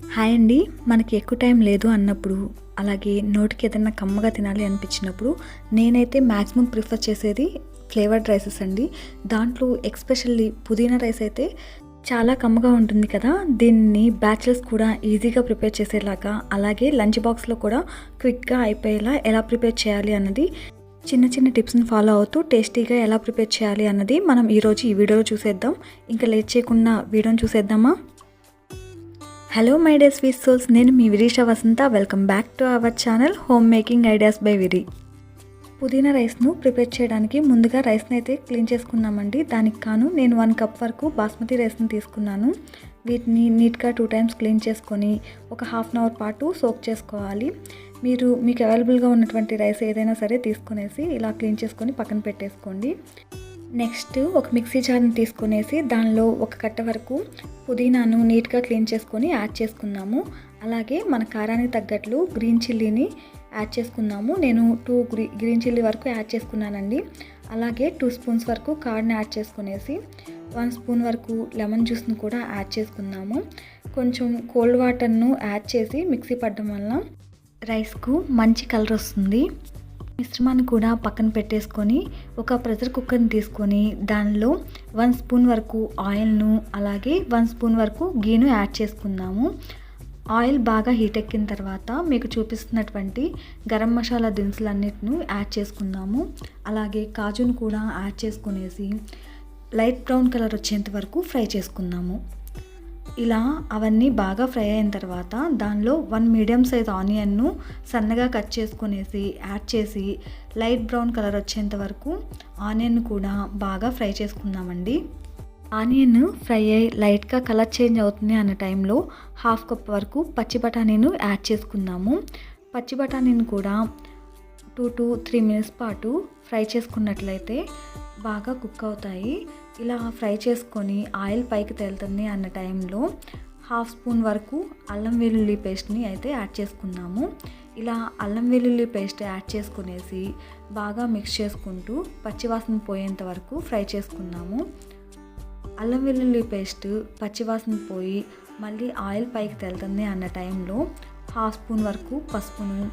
Hi అండి. మనకి ఎక్కువ టైం లేదు అన్నప్పుడు అలాగే నోటికి ఏదైనా కమ్మగా తినాలి అనిపించినప్పుడు నేనైతే మ్యాక్సిమం ప్రిఫర్ చేసేది ఫ్లేవర్డ్ రైసెస్ అండి. దాంట్లో ఎక్స్పెషల్లీ పుదీనా రైస్ అయితే చాలా కమ్మగా ఉంటుంది కదా దీన్ని బ్యాచిలర్స్ కూడా ఈజీగా ప్రిపేర్ చేసేలాగా అలాగే లంచ్ బాక్స్లో కూడా క్విక్గా అయిపోయేలా ఎలా ప్రిపేర్ చేయాలి అన్నది చిన్న చిన్న టిప్స్ని ఫాలో అవుతూ టేస్టీగా ఎలా ప్రిపేర్ చేయాలి అన్నది మనం ఈరోజు ఈ వీడియోలో చూసేద్దాం. ఇంకా లేట్ చేయకుండా వీడియోని చూసేద్దామా? Hello my dear sweet souls నేను మీ Virisha Vasantha. Welcome back to our channel home making ideas by Viri పుదీనా రైస్ను ప్రిపేర్ చేయడానికి ముందుగా రైస్ని అయితే క్లీన్ చేసుకున్నామండి. దానికి కాను నేను వన్ కప్ వరకు బాస్మతి రైస్ని తీసుకున్నాను. వీటిని నీట్గా టూ టైమ్స్ క్లీన్ చేసుకొని ఒక హాఫ్ అన్ అవర్ పాటు సోక్ చేసుకోవాలి. మీరు మీకు అవైలబుల్గా ఉన్నటువంటి రైస్ ఏదైనా సరే తీసుకునేసి ఇలా క్లీన్ చేసుకొని పక్కన పెట్టేసుకోండి. నెక్స్ట్ ఒక మిక్సీ జార్ని తీసుకునేసి దానిలో ఒక కట్ట వరకు పుదీనాను నీట్గా క్లీన్ చేసుకొని యాడ్ చేసుకున్నాము. అలాగే మన కారానికి తగ్గట్లు గ్రీన్ చిల్లీని యాడ్ చేసుకున్నాము. నేను టూ గ్రీ గ్రీన్ చిల్లీ వరకు యాడ్ చేసుకున్నానండి. అలాగే టూ స్పూన్స్ వరకు కార్డ్ని యాడ్ చేసుకునేసి వన్ స్పూన్ వరకు లెమన్ జ్యూస్ని కూడా యాడ్ చేసుకున్నాము. కొంచెం కోల్డ్ వాటర్ను యాడ్ చేసి మిక్సీ పడడం వల్ల రైస్కు మంచి కలర్ వస్తుంది. మిశ్రమాన్ని కూడా పక్కన పెట్టేసుకొని ఒక ప్రెషర్ కుక్కర్ని తీసుకొని దానిలో వన్ స్పూన్ వరకు ఆయిల్ను అలాగే వన్ స్పూన్ వరకు గీను యాడ్ చేసుకుందాము. ఆయిల్ బాగా హీట్ ఎక్కిన తర్వాత మీకు చూపిస్తున్నటువంటి గరం మసాలా దినుసులన్నిటిని యాడ్ చేసుకుందాము. అలాగే కాజును కూడా యాడ్ చేసుకునేసి లైట్ బ్రౌన్ కలర్ వచ్చేంత వరకు ఫ్రై చేసుకుందాము. ఇలా అవన్నీ బాగా ఫ్రై అయిన తర్వాత దానిలో వన్ మీడియం సైజ్ ఆనియన్ను సన్నగా కట్ చేసుకునేసి యాడ్ చేసి లైట్ బ్రౌన్ కలర్ వచ్చేంత వరకు ఆనియన్ కూడా బాగా ఫ్రై చేసుకుందామండి. ఆనియన్ ఫ్రై అయ్యి లైట్గా కలర్ చేంజ్ అవుతుంది అన్న టైంలో హాఫ్ కప్ వరకు పచ్చి బఠానీను యాడ్ చేసుకుందాము. పచ్చి బఠానీని కూడా టూ టు త్రీ మినిట్స్ పాటు ఫ్రై చేసుకున్నట్లయితే బాగా కుక్ అవుతాయి. ఇలా ఫ్రై చేసుకొని ఆయిల్ పైకి తేలుతుంది అన్న టైంలో హాఫ్ స్పూన్ వరకు అల్లం వెల్లుల్లి పేస్ట్ని అయితే యాడ్ చేసుకున్నాము ఇలా అల్లం వెల్లుల్లి పేస్ట్ యాడ్ చేసుకునేసి బాగా మిక్స్ చేసుకుంటూ పచ్చివాసన పోయేంత వరకు ఫ్రై చేసుకున్నాము అల్లం వెల్లుల్లి పేస్ట్ పచ్చివాసన పోయి మళ్ళీ ఆయిల్ పైకి తేలుతుంది అన్న టైంలో హాఫ్ స్పూన్ వరకు పసుపును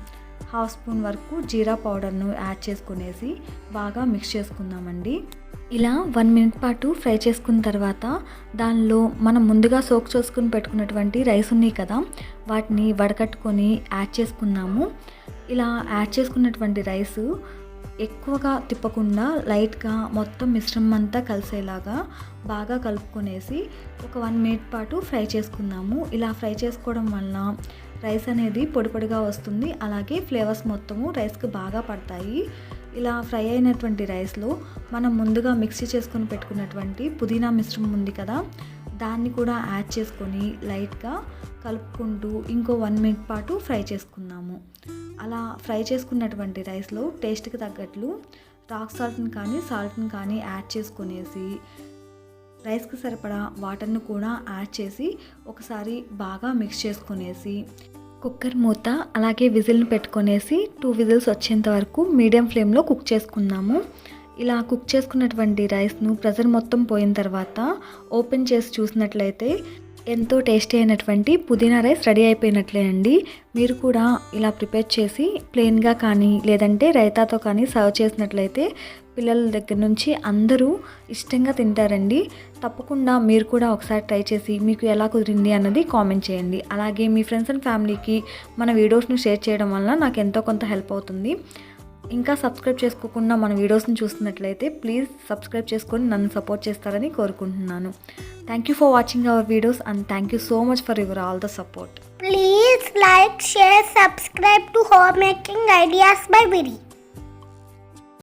హాఫ్ స్పూన్ వరకు జీరా పౌడర్ను యాడ్ చేసుకునేసి బాగా మిక్స్ చేసుకుందామండి. ఇలా వన్ మినిట్ పాటు ఫ్రై చేసుకున్న తర్వాత దానిలో మనం ముందుగా సోక్ చేసుకుని పెట్టుకున్నటువంటి రైస్ ఉన్నాయి కదా వాటిని వడకట్టుకొని యాడ్ చేసుకున్నాము ఇలా యాడ్ చేసుకున్నటువంటి రైస్ ఎక్కువగా తిప్పకుండా లైట్గా మొత్తం మిశ్రమం అంతా కలిసేలాగా బాగా కలుపుకొనేసి ఒక వన్ మినిట్ పాటు ఫ్రై చేసుకుందాము. ఇలా ఫ్రై చేసుకోవడం వలన రైస్ అనేది పొడి పొడిగా వస్తుంది. అలాగే ఫ్లేవర్స్ మొత్తము రైస్కి బాగా పడతాయి. ఇలా ఫ్రై అయినటువంటి రైస్లో మనం ముందుగా మిక్సీ చేసుకొని పెట్టుకున్నటువంటి పుదీనా మిశ్రమం ఉంది కదా దాన్ని కూడా యాడ్ చేసుకొని లైట్గా కలుపుకుంటూ ఇంకో వన్ మినిట్ పాటు ఫ్రై చేసుకుందాము. అలా ఫ్రై చేసుకున్నటువంటి రైస్లో టేస్ట్కి తగ్గట్లు రాక్ సాల్ట్ని కానీ సాల్ట్ని కానీ యాడ్ చేసుకునేసి రైస్కి సరిపడా వాటర్ను కూడా యాడ్ చేసి ఒకసారి బాగా మిక్స్ చేసుకునేసి కుక్కర్ మూత అలాగే విజిల్ని పెట్టుకునేసి టూ విజిల్స్ వచ్చేంత వరకు మీడియం ఫ్లేమ్లో కుక్ చేసుకుందాము. ఇలా కుక్ చేసుకున్నటువంటి రైస్ను ప్రెజర్ మొత్తం పోయిన తర్వాత ఓపెన్ చేసి చూసినట్లయితే ఎంతో టేస్టీ అయినటువంటి పుదీనా రైస్ రెడీ అయిపోయినట్లే అండి. మీరు కూడా ఇలా ప్రిపేర్ చేసి ప్లెయిన్గా కానీ లేదంటే రైతాతో కానీ సర్వ్ చేసినట్లయితే పిల్లల దగ్గర నుంచి అందరూ ఇష్టంగా తింటారండి. తప్పకుండా మీరు కూడా ఒకసారి ట్రై చేసి మీకు ఎలా కుదిరింది అన్నది కామెంట్ చేయండి. అలాగే మీ ఫ్రెండ్స్ అండ్ ఫ్యామిలీకి మన వీడియోస్ను షేర్ చేయడం వల్ల నాకు ఎంతో కొంత హెల్ప్ అవుతుంది. ఇంకా సబ్స్క్రైబ్ చేసుకోకుండా మన వీడియోస్ని చూస్తున్నట్లయితే ప్లీజ్ సబ్స్క్రైబ్ చేసుకొని నన్ను సపోర్ట్ చేస్తారని కోరుకుంటున్నాను. Thank you for watching our videos and thank you so much for your all the support. Please like, share, subscribe to Homemaking Ideas by Viri.